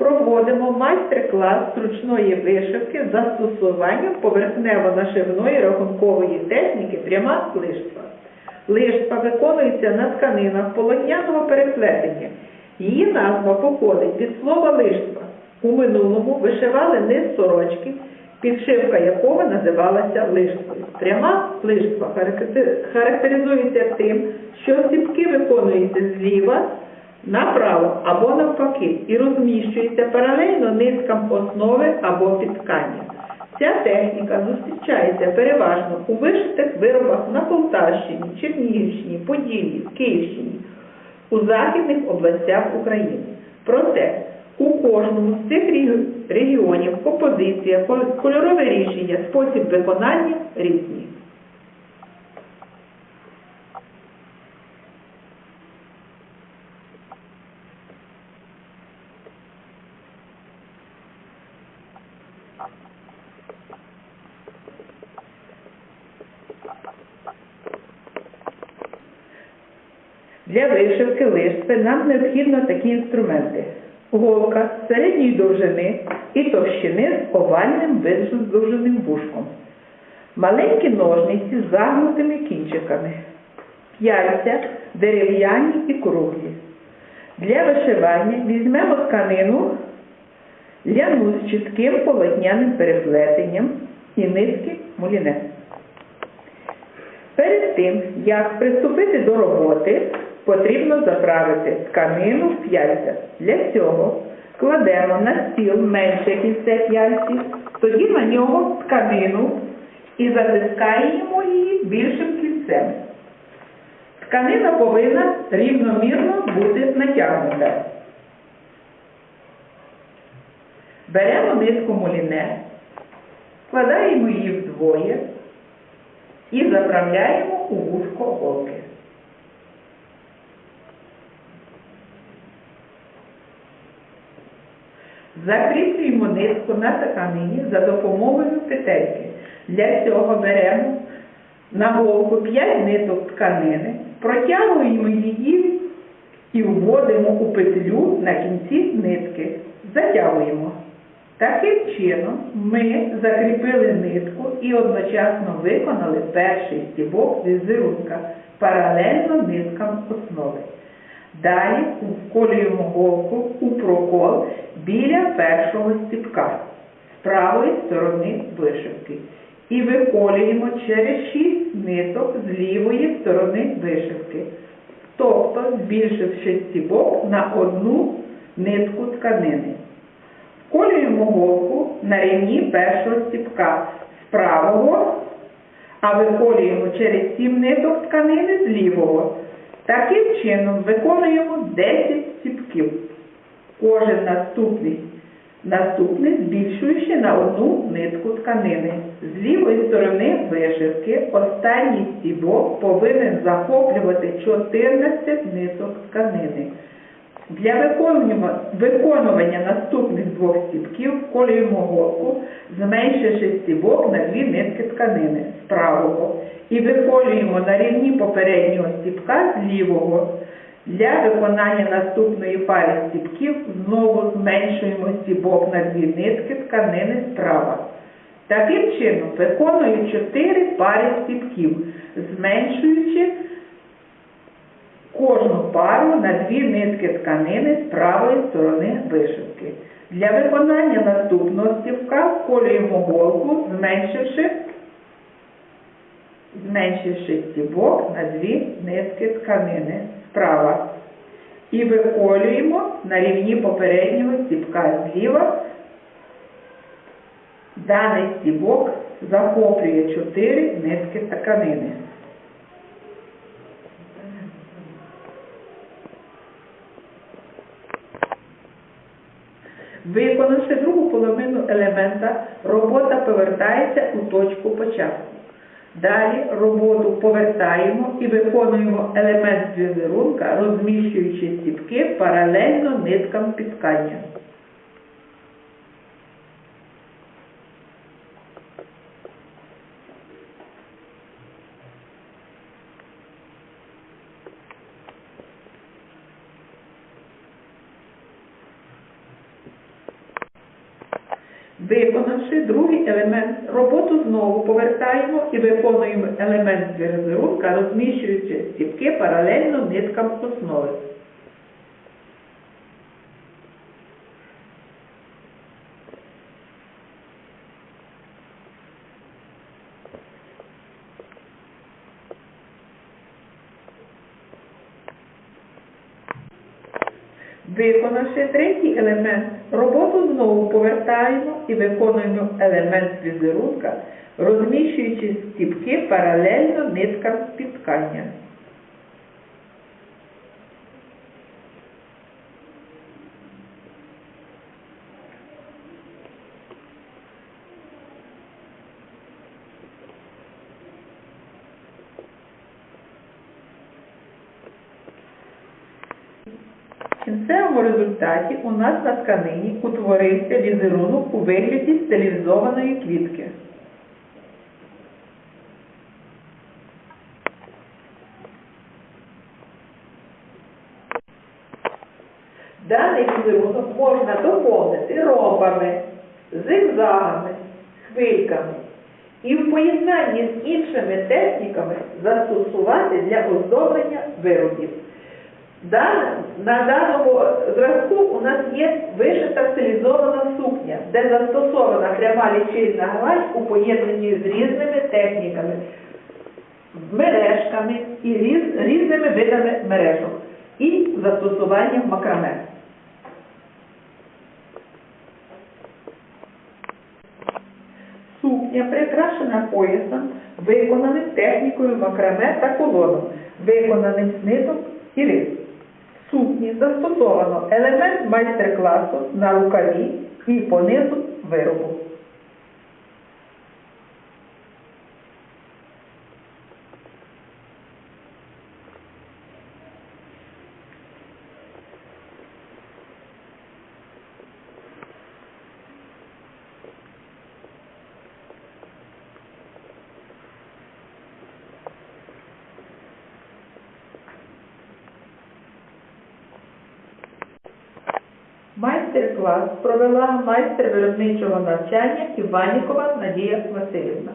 проводимо майстер-клас зручної вишивки з застосуванням поверхнево-нашивної рахункової техніки пряма лиштва. Лиштва виконується на тканинах полотняного переплетення. Її назва походить від слова лиштва. У минулому вишивали низ сорочки, підшивка якого називалася лиштвою. Пряма лиштва характеризується тим, що сіпки виконуються зліва направо або навпаки і розміщується паралельно низкам основи або підткання. Ця техніка зустрічається переважно у вишитих виробах на Полтавщині, Чернігівщині, Поділлі, Київщині, у західних областях України. Проте у кожному з цих регіонів композиція, кольорове рішення, спосіб виконання різні. Для вишивки лиштви нам необхідно такі інструменти. Голка середньої довжини і товщини з овальним видовженим вушком. Маленькі ножниці з загнутими кінчиками. П'яльця дерев'яні і круглі. Для вишивання візьмемо тканину ляну з чітким полотняним переплетенням і низки муліне. Перед тим, як приступити до роботи, потрібно заправити тканину в п'яльця. Для цього кладемо на стіл менше кільце п'яльці, тоді на нього тканину і затискаємо її більшим кільцем. Тканина повинна рівномірно бути натягнута. Беремо нитку муліне, складаємо її вдвоє і заправляємо Закріплюємо нитку на тканині за допомогою петельки. Для цього беремо на голку 5 ниток тканини, протягуємо її і вводимо у петлю на кінці нитки. Затягуємо. Таким чином ми закріпили нитку і одночасно виконали перший стібок візерунка паралельно ниткам основи. Далі вколюємо голку у прокол біля першого стібка з правої сторони вишивки і виколюємо через 6 ниток з лівої сторони вишивки, тобто збільшивши стібок на одну нитку тканини. Вколюємо голку на рівні першого стібка з правого, а виколюємо через 7 ниток тканини з лівого. Таким чином виконуємо 10 стібків. Кожен наступний, наступний збільшуючи на одну нитку тканини. З лівої сторони вишивки останній стібок повинен захоплювати 14 ниток тканини. Для виконування, наступних двох стібків вколюємо голку, зменшивши стібок на дві нитки тканини з правого і виколюємо на рівні попереднього стібка з лівого. Для виконання наступної пари стібків знову зменшуємо стібок на дві нитки тканини справа. Таким чином виконую 4 пари стібків, зменшуючи кожну пару на дві нитки тканини з правої сторони вишивки. Для виконання наступного стівка вколюємо голку, зменшивши, зменшивши стібок на дві нитки тканини справа. І виколюємо на рівні попереднього стібка зліва. Даний стібок захоплює 4 нитки тканини. Виконавши другу половину елемента, робота повертається у точку початку. Далі роботу повертаємо і виконуємо елемент візерунка, розміщуючи стіпки паралельно ниткам підткання. Виконавши другий елемент, роботу знову повертаємо і виконуємо елемент візерунка, розміщуючи стіпки паралельно ниткам основи. Виконавши третій елемент, роботу знову повертаємо і виконуємо елемент візерунка, розміщуючи стіпки паралельно ниткам спіткання. В кінцевому результаті у нас на тканині утворився візерунок у вигляді стилізованої квітки. Даний візерунок можна доповнити ромбами, зигзагами, хвильками і в поєднанні з іншими техніками застосувати для оздоблення виробів. На даному зразку у нас є вишита стилізована сукня, де застосована пряма лічильна гладь у поєднанні з різними техніками, мережками і різ, різними видами мережок і застосуванням макраме. Сукня прикрашена поясом, виконаним технікою макраме та колоном, виконаним з ниток і рис. Сукні застосовано елемент майстер-класу на рукаві і по низу виробу. Майстер-клас провела майстер виробничого навчання Іванікова Надія Васильівна.